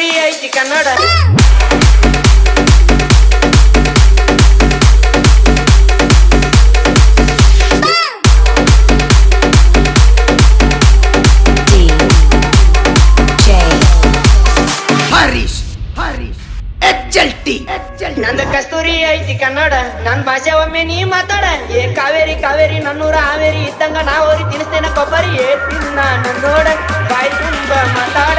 ಕನ್ನಡ ಐತಿ ಕನ್ನಡ. ನಂದ ಕಸ್ತೂರಿ ಐತಿ ಕನ್ನಡ. ನನ್ ಭಾಷೆ ಒಮ್ಮೆ ನೀ ಮಾತಾಡ. ಏ ಕಾವೇರಿ ಕಾವೇರಿ ನನ್ನೂರ ಹಾವೇರಿ ಇದ್ದಂಗ ನಾ ಅವ್ರಿಗೆ ತಿನ್ಸ್ತೇನ ಕೊಬ್ಬರಿ. ಏ ತಿನ್ನ ನೋಡ ಬಾಯಿ ತುಂಬ ಮಾತಾಡ.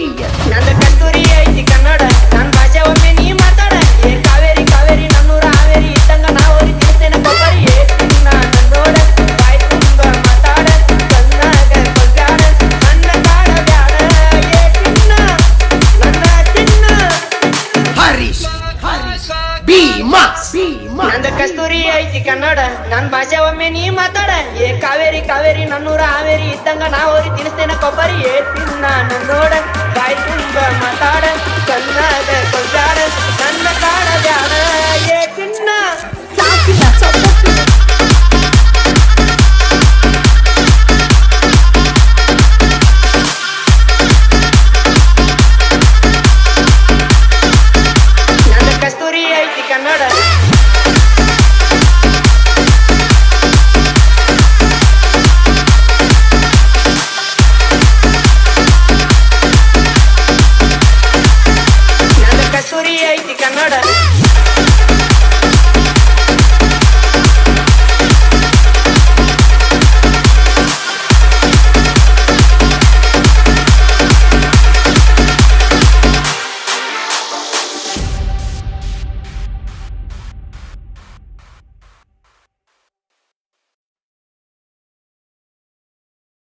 be. ನಂದ ಕಸ್ತೂರಿ ಐತಿ ಕನ್ನಡ, ನನ್ ಭಾಷೆ ಒಮ್ಮೆ ನೀ ಮಾತಾಡ. ಏ ಕಾವೇರಿ ಕಾವೇರಿ, ನನ್ನೂರ ಹಾವೇರಿ ಇದ್ದಂಗ ನಾ ಹೋರಿ ತಿನ್ಸ್ತೇನ ಕೊಬ್ಬರಿ. ಏ ತಿನ್ನ ನೋಡ ಬಾಯಿ ತುಂಬ ಮಾತಾಡ. ಸುರಿ ಐತಿ ಕನ್ನಡ.